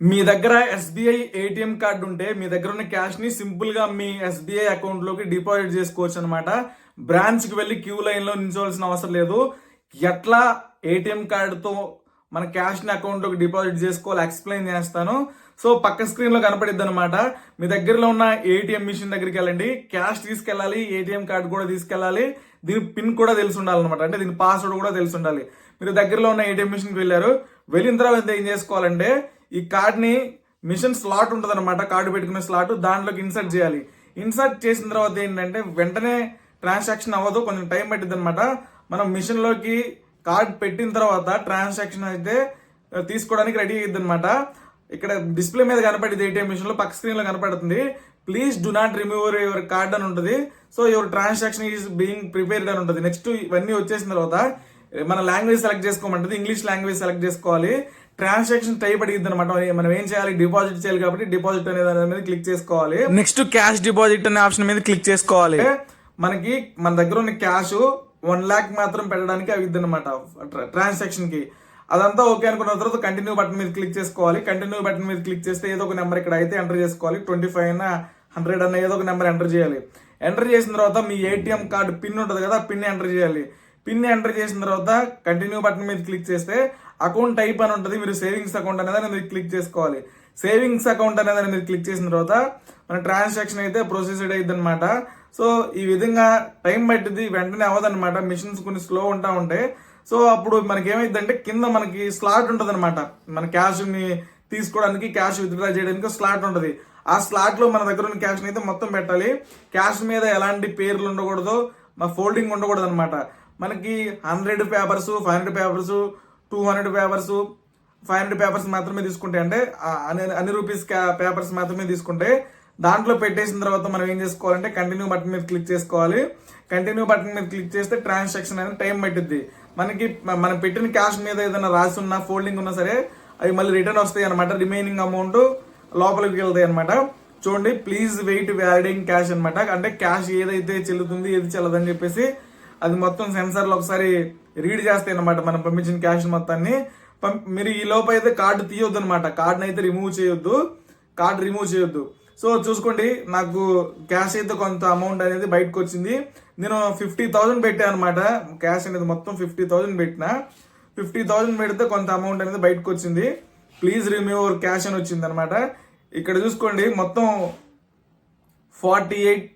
మీ దగ్గర SBI ATM card ఉంటే మీ దగ్గర ఉన్న క్యాష్ని సింపుల్గా మీ ఎస్బీఐ అకౌంట్లోకి డిపాజిట్ చేసుకోవచ్చు అనమాట బ్రాంచ్కి వెళ్ళి క్యూ లైన్లో నిల్చోవాల్సిన అవసరం లేదు. ఎట్లా ఏటీఎం కార్డుతో మన క్యాష్ని అకౌంట్లోకి డిపాజిట్ చేసుకోవాలి ఎక్స్ప్లెయిన్ చేస్తాను. సో పక్క స్క్రీన్లో కనపడిద్ది అనమాట మీ దగ్గరలో ఉన్న ఏటీఎం మిషన్ దగ్గరికి వెళ్ళండి. క్యాష్ తీసుకెళ్ళాలి ఏటీఎం కార్డు కూడా తీసుకెళ్ళాలి. దీని పిన్ కూడా తెలిసి ఉండాలన్నమాట అంటే దీని పాస్వర్డ్ కూడా తెలిసి ఉండాలి. మీరు దగ్గరలో ఉన్న ఏటీఎం మిషన్కి వెళ్ళారు. వెళ్ళిన తర్వాత ఏం చేసుకోవాలంటే ఈ కార్డ్ని మిషన్ స్లాట్ ఉంటుంది అనమాట కార్డు పెట్టుకునే స్లాట్. దాంట్లోకి ఇన్సర్ట్ చేయాలి. ఇన్సర్ట్ చేసిన తర్వాత ఏంటంటే వెంటనే ట్రాన్సాక్షన్ అవ్వదు. కొంచెం టైం పట్టింది అనమాట మనం మిషన్లోకి కార్డ్ పెట్టిన తర్వాత ట్రాన్సాక్షన్ అయితే తీసుకోవడానికి రెడీ అయ్యింది అనమాట ఇక్కడ డిస్ప్లే మీద కనపడేది ఏటీఎం మిషన్లో? పక్క స్క్రీన్లో కనపడుతుంది. Please do not remove your card అని ఉంటుంది. So your transaction is being prepared అని ఉంటుంది. నెక్స్ట్ ఇవన్నీ వచ్చేసిన తర్వాత మన లాంగ్వేజ్ సెలెక్ట్ చేసుకోమంటది. ఇంగ్లీష్ లాంగ్వేజ్ సెలెక్ట్ చేసుకోవాలి. ట్రాన్సాక్షన్ టైప్ అడిగింది అనమాట మనం ఏం చేయాలి? డిపాజిట్ చేయాలి కాబట్టి డిపాజిట్ అనే దాని మీద క్లిక్ చేసుకోవాలి. నెక్స్ట్ క్యాష్ డిపాజిట్ అనే ఆప్షన్ మీద క్లిక్ చేసుకోవాలి. మనకి మన దగ్గర ఉన్న క్యాష్ వన్ లాక్ మాత్రం పెట్టడానికి అవిద్ది అనమాట ట్రాన్సాక్షన్కి. అదంతా ఓకే అనుకున్న తర్వాత కంటిన్యూ బటన్ మీద క్లిక్ చేసుకోవాలి. కంటిన్యూ బటన్ మీద క్లిక్ చేస్తే ఏదో ఒక నెంబర్ ఇక్కడ అయితే ఎంటర్ చేసుకోవాలి. ట్వంటీ ఫైవ్ అయినా హండ్రెడ్ అన్న ఏదో ఒక నెంబర్ ఎంటర్ చేయాలి. ఎంటర్ చేసిన తర్వాత మీ ఏటీఎం కార్డు పిన్ ఉంటుంది కదా పిన్ ఎంటర్ చేయాలి. పిన్ ఎంటర్ చేసిన తర్వాత కంటిన్యూ బటన్ మీద క్లిక్ చేస్తే అకౌంట్ టైప్ అని ఉంటుంది మీరు సేవింగ్స్ అకౌంట్ అనేది మీరు క్లిక్ చేసుకోవాలి. సేవింగ్స్ అకౌంట్ అనేది మీరు క్లిక్ చేసిన తర్వాత మన ట్రాన్సాక్షన్ అయితే ప్రొసెస్డ్ అయ్యింది అనమాట సో ఈ విధంగా టైం పట్టింది వెంటనే అవ్వదన్నమాట. మిషన్స్ కొన్ని స్లో ఉంటా ఉంటాయి సో అప్పుడు మనకి ఏమైందంటే కింద మనకి స్లాట్ ఉంటుంది అనమాట మన క్యాష్ని తీసుకోవడానికి క్యాష్ విత్డ్రా చేయడానికి స్లాట్ ఉంటుంది. ఆ స్లాట్లో మన దగ్గర ఉన్న క్యాష్ని అయితే మొత్తం పెట్టాలి. క్యాష్ మీద ఎలాంటి పేర్లు ఉండకూడదు. మా ఫోల్డింగ్ ఉండకూడదు అనమాట మనకి hundred papers five hundred papers two hundred papers five hundred papers మాత్రమే తీసుకుంటే అంటే అన్ని రూపీస్ పేపర్స్ మాత్రమే తీసుకుంటే దాంట్లో పెట్టేసిన తర్వాత మనం ఏం చేసుకోవాలంటే కంటిన్యూ బటన్ మీద క్లిక్ చేసుకోవాలి. కంటిన్యూ బటన్ మీద క్లిక్ చేస్తే ట్రాన్సాక్షన్ అనేది టైం పట్టిద్ది. మనకి మనం పెట్టిన క్యాష్ మీద ఏదైనా రాసి ఉన్నా ఫోల్డింగ్ ఉన్నా సరే అవి మళ్ళీ రిటర్న్ వస్తాయి అనమాట రిమైనింగ్ అమౌంట్ లోపలికి వెళ్తాయి అనమాట చూడండి ప్లీజ్ వెయిట్ వ్యాలిడింగ్ క్యాష్ అనమాట అంటే క్యాష్ ఏదైతే చెల్లుతుంది ఏది చెల్లదని చెప్పేసి అది మొత్తం సెన్సార్లో ఒకసారి రీడ్ చేస్తాయి అనమాట మనం పంపించిన క్యాష్ మొత్తాన్ని. పం- మీరు ఈ లోపు అయితే కార్డు తీయొద్దు అనమాట కార్డుని అయితే రిమూవ్ చేయొద్దు. కార్డు రిమూవ్ చేయొద్దు. సో చూసుకోండి నాకు క్యాష్ అయితే కొంత అమౌంట్ అనేది బయటకు వచ్చింది. నేను ఫిఫ్టీ థౌసండ్ పెట్టాను అనమాట క్యాష్ అనేది మొత్తం ఫిఫ్టీ థౌసండ్ పెట్టిన. ఫిఫ్టీ థౌసండ్ పెడితే కొంత అమౌంట్ అనేది బయటకు వచ్చింది. ప్లీజ్ రిమూవ్ క్యాష్ అని వచ్చింది అనమాట ఇక్కడ చూసుకోండి మొత్తం forty eight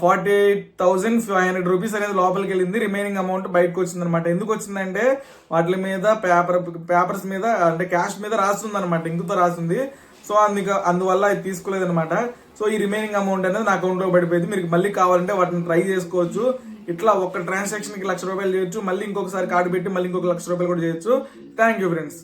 forty eight thousand five hundred rupees అనేది లోపలికి వెళ్ళింది రిమైనింగ్ అమౌంట్ బయటకు వచ్చింది అనమాట ఎందుకు వచ్చిందంటే వాటి మీద పేపర్ పేపర్స్ మీద అంటే క్యాష్ మీద రాస్తుంది అనమాట ఇంకుతో రాస్తుంది సో అందుకు అందువల్ల అది తీసుకోలేదు అనమాట సో ఈ రిమైనింగ్ అమౌంట్ అనేది నా అకౌంట్లో పడిపోయింది. మీరు మళ్ళీ కావాలంటే వాటిని ట్రై చేసుకోవచ్చు. ఇట్లా ఒక ట్రాన్సాక్షన్కి లక్ష రూపాయలు చేయొచ్చు. మళ్ళీ ఇంకొకసారి కార్డు పెట్టి మళ్ళీ ఇంకొక లక్ష రూపాయలు కూడా చేయొచ్చు. Thank you friends.